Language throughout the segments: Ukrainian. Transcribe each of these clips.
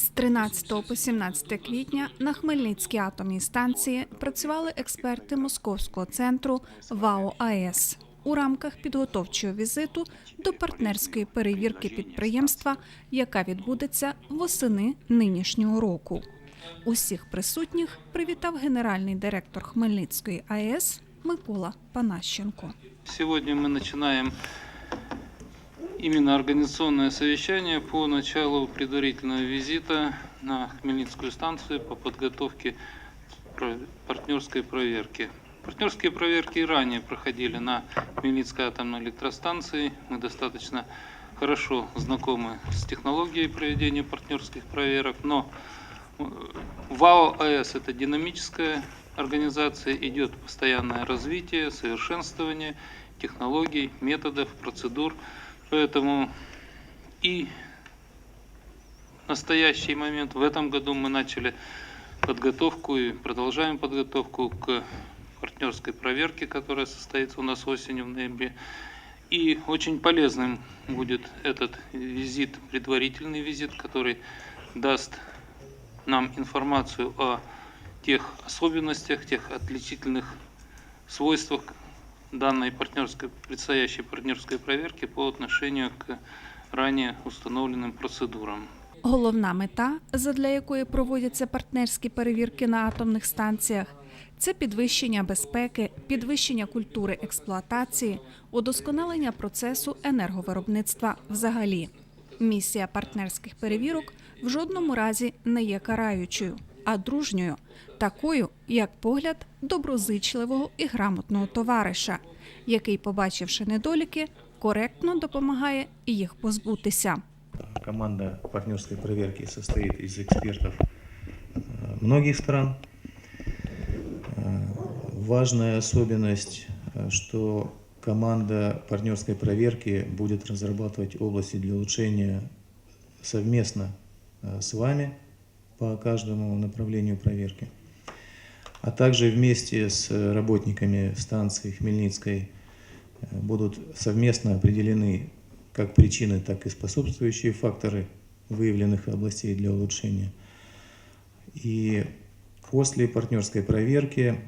З 13 по 17 квітня на Хмельницькій атомній станції працювали експерти Московського центру ВАО АЕС у рамках підготовчого візиту до партнерської перевірки підприємства, яка відбудеться восени нинішнього року. Усіх присутніх привітав генеральний директор Хмельницької АЕС Микола Панащенко. Сегодня мы начинаем именно организационное совещание по началу предварительного визита на Хмельницкую станцию по подготовке партнерской проверки. Партнерские проверки и ранее проходили на Хмельницкой атомной электростанции. Мы достаточно хорошо знакомы с технологией проведения партнерских проверок, но э, ВАО АЭС это динамическая организация, идет постоянное развитие, совершенствование технологий, методов, процедур. Поэтому и в настоящий момент, в этом году мы начали подготовку и продолжаем подготовку к партнерской проверке, которая состоится у нас осенью в ноябре. И очень полезным будет этот визит, предварительный визит, который даст нам информацию о тех особенностях, тех отличительных свойствах данной партнерской, предстоящей партнерской проверки по отношению к ранее установленным процедурам. Головна мета, задля якої проводяться партнерські перевірки на атомних станціях, це підвищення безпеки, підвищення культури експлуатації, удосконалення процесу енерговиробництва взагалі. Місія партнерських перевірок в жодному разі не є караючою, а дружньою, такою, як погляд доброзичливого і грамотного товариша, який, побачивши недоліки, коректно допомагає їх позбутися. Команда партнерской проверки состоит из экспертов э, многих стран. Э, Важная особенность, э, что команда партнерской проверки будет разрабатывать области для улучшения совместно э, с вами по каждому направлению проверки. А также вместе с работниками станции Хмельницкой э, будут совместно определены как причины, так и способствующие факторы выявленных областей для улучшения. И после партнерской проверки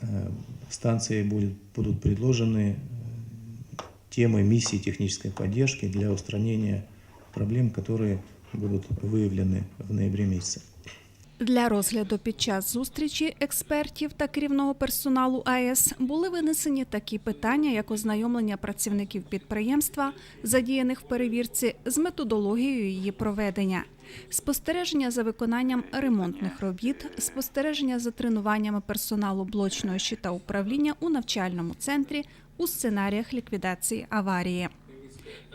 э, станции будет, будут предложены э, темы миссии технической поддержки для устранения проблем, которые будут выявлены в ноябре месяце. Для розгляду під час зустрічі експертів та керівного персоналу АЕС були винесені такі питання, як ознайомлення працівників підприємства, задіяних в перевірці, з методологією її проведення, спостереження за виконанням ремонтних робіт, спостереження за тренуваннями персоналу блочного щита управління у навчальному центрі у сценаріях ліквідації аварії.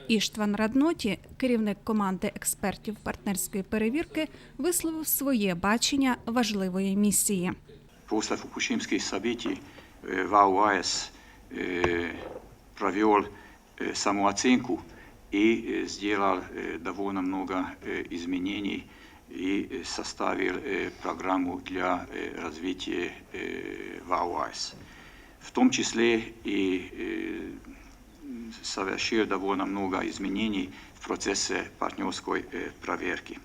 Іштван Радноті, керівник команди експертів партнерської перевірки, висловив своє бачення важливої місії. После фукушимских событий э, ВАУ АЭС э, провел э, самооценку и э, сделал э, довольно много э, изменений и э, составил э, программу для э, развития э, ВАУ АЭС. В том числе и э, совершил довольно много изменений в процессе партнерской э, проверки.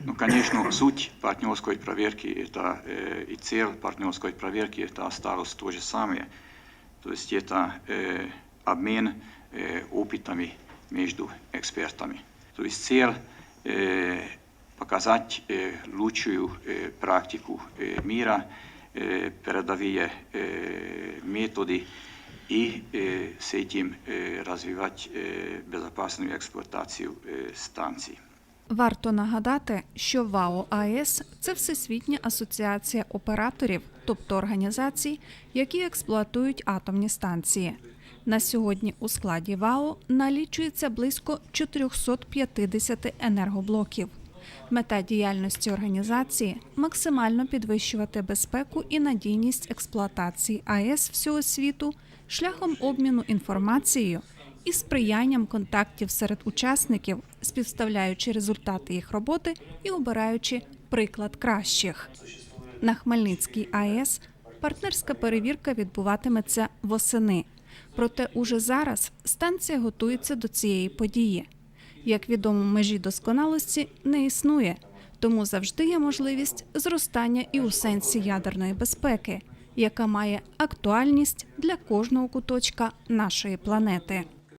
Ну, конечно, суть партнерской проверки это, э, и цель партнерской проверки это осталось то же самое. То есть это э, обмен э, опытами между экспертами. То есть цель э, показать э, лучшую э, практику э, мира, э, передовые э, методы и э, с этим э, развивать э, безопасную эксплуатацию э, станций. Варто нагадати, що ВАО АЕС це Всесвітня асоціація операторів, тобто організацій, які експлуатують атомні станції. На сьогодні у складі ВАО налічується близько 450 енергоблоків. Мета діяльності організації максимально підвищувати безпеку і надійність експлуатації АЕС всього світу шляхом обміну інформацією і сприянням контактів серед учасників, співставляючи результати їх роботи і обираючи приклад кращих. На Хмельницькій АЕС партнерська перевірка відбуватиметься восени. Проте уже зараз станція готується до цієї події. Як відомо, межі досконалості не існує, тому завжди є можливість зростання і у сенсі ядерної безпеки, яка має актуальність для кожного куточка нашої планети.